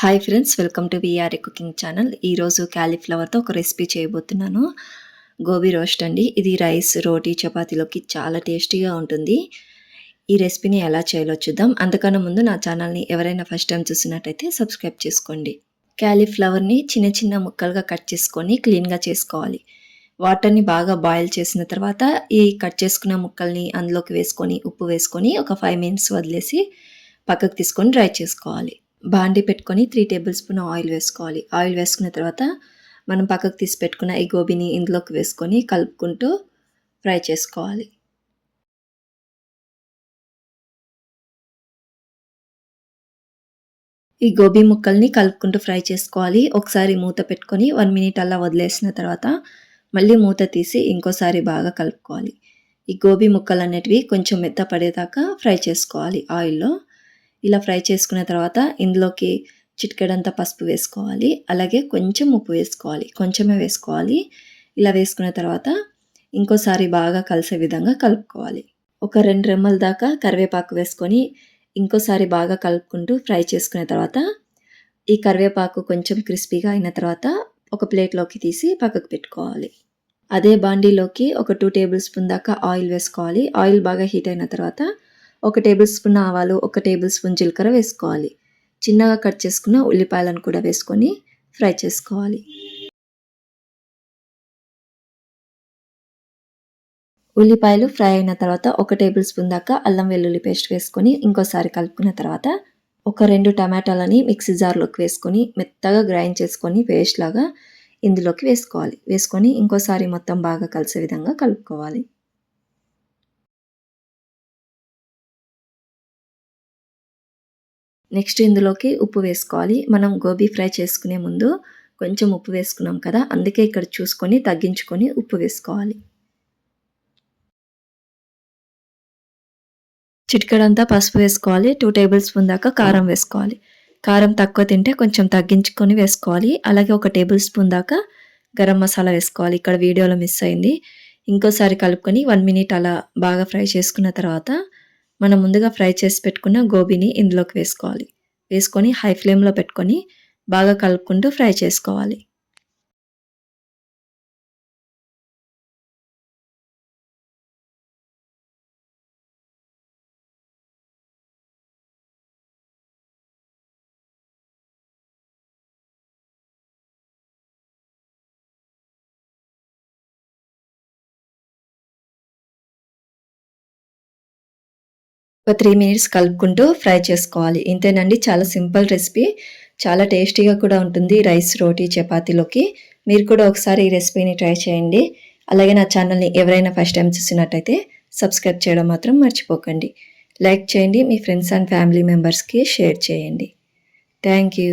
Hi friends welcome to VRA cooking channel. ఈరోజు క్యాలీఫ్లవర్తో ఒక రెసిపీ చేయబోతున్నాను. గోబీ రోస్ట్ అండి. ఇది రైస్ రోటీ చపాతీలోకి చాలా టేస్టీగా ఉంటుంది. ఈ రెసిపీని ఎలా చేయాలో చూద్దాం. అంతకన్నా ముందు నా ఛానల్ని ఎవరైనా ఫస్ట్ టైం చూసినట్టయితే సబ్స్క్రైబ్ చేసుకోండి. క్యాలీఫ్లవర్ని చిన్న చిన్న ముక్కలుగా కట్ చేసుకొని క్లీన్గా చేసుకోవాలి. వాటర్ని బాగా బాయిల్ చేసిన తర్వాత ఈ కట్ చేసుకున్న ముక్కల్ని అందులోకి వేసుకొని ఉప్పు వేసుకొని ఒక ఫైవ్ మినిట్స్ వదిలేసి పక్కకు తీసుకొని డ్రై చేసుకోవాలి. బాండి పెట్టుకొని త్రీ టేబుల్ స్పూన్ ఆయిల్ వేసుకోవాలి. ఆయిల్ వేసుకున్న తర్వాత మనం పక్కకు తీసి పెట్టుకున్న ఈ గోబీని ఇందులోకి వేసుకొని కలుపుకుంటూ ఫ్రై చేసుకోవాలి. ఈ గోబీ ముక్కల్ని కలుపుకుంటూ ఫ్రై చేసుకోవాలి. ఒకసారి మూత పెట్టుకొని వన్ మినిట్ అలా వదిలేసిన తర్వాత మళ్ళీ మూత తీసి ఇంకోసారి బాగా కలుపుకోవాలి. ఈ గోబీ ముక్కలు అనేటివి కొంచెం మెత్త పడేదాకా ఫ్రై చేసుకోవాలి ఆయిల్లో. ఇలా ఫ్రై చేసుకున్న తర్వాత ఇందులోకి చిటికెడంత పసుపు వేసుకోవాలి. అలాగే కొంచెం ఉప్పు వేసుకోవాలి. కొంచెమే వేసుకోవాలి. ఇలా వేసుకున్న తర్వాత ఇంకోసారి బాగా కలిసే విధంగా కలుపుకోవాలి. ఒక రెండు రెమ్మల దాకా కరివేపాకు వేసుకొని ఇంకోసారి బాగా కలుపుకుంటూ ఫ్రై చేసుకున్న తర్వాత ఈ కరివేపాకు కొంచెం క్రిస్పీగా అయిన తర్వాత ఒక ప్లేట్లోకి తీసి పక్కకు పెట్టుకోవాలి. అదే బాండీలోకి ఒక టూ టేబుల్ స్పూన్ దాకా ఆయిల్ వేసుకోవాలి. ఆయిల్ బాగా హీట్ అయిన తర్వాత ఒక టేబుల్ స్పూన్ ఆవాలు ఒక టేబుల్ స్పూన్ జీలకర్ర వేసుకోవాలి. చిన్నగా కట్ చేసుకున్న ఉల్లిపాయలను కూడా వేసుకొని ఫ్రై చేసుకోవాలి. ఉల్లిపాయలు ఫ్రై అయిన తర్వాత ఒక టేబుల్ స్పూన్ దాకా అల్లం వెల్లుల్లి పేస్ట్ వేసుకొని ఇంకోసారి కలుపుకున్న తర్వాత ఒక రెండు టమాటాలని మిక్సీ జార్లోకి వేసుకొని మెత్తగా గ్రైండ్ చేసుకొని పేస్ట్ లాగా ఇందులోకి వేసుకోవాలి. వేసుకొని ఇంకోసారి మొత్తం బాగా కలిసే విధంగా కలుపుకోవాలి. నెక్స్ట్ ఇందులోకి ఉప్పు వేసుకోవాలి. మనం గోబీ ఫ్రై చేసుకునే ముందు కొంచెం ఉప్పు వేసుకున్నాం కదా అందుకే ఇక్కడ చూసుకొని తగ్గించుకొని ఉప్పు వేసుకోవాలి. చిటికడంతా పసుపు వేసుకోవాలి. టూ టేబుల్ స్పూన్ దాకా కారం వేసుకోవాలి. కారం తక్కువ తింటే కొంచెం తగ్గించుకొని వేసుకోవాలి. అలాగే ఒక టేబుల్ స్పూన్ దాకా గరం మసాలా వేసుకోవాలి. ఇక్కడ వీడియోలో మిస్ అయింది. ఇంకోసారి కలుపుకొని వన్ మినిట్ అలా బాగా ఫ్రై చేసుకున్న తర్వాత మనం ముందుగా ఫ్రై చేసి పెట్టుకున్న గోబీని ఇందులోకి వేసుకోవాలి. వేసుకొని హై ఫ్లేమ్లో పెట్టుకొని బాగా కలుపుకుంటూ ఫ్రై చేసుకోవాలి. ఒక త్రీ మినిట్స్ కలుపుకుంటూ ఫ్రై చేసుకోవాలి. ఇంతేనండి చాలా సింపుల్ రెసిపీ. చాలా టేస్టీగా కూడా ఉంటుంది రైస్ రోటీ చపాతీలోకి. మీరు కూడా ఒకసారి ఈ రెసిపీని ట్రై చేయండి. అలాగే నా ఛానల్ని ఎవరైనా ఫస్ట్ టైం చూసినట్టయితే సబ్స్క్రైబ్ చేయడం మాత్రం మర్చిపోకండి. లైక్ చేయండి మీ ఫ్రెండ్స్ అండ్ ఫ్యామిలీ మెంబర్స్కి షేర్ చేయండి. Thank you.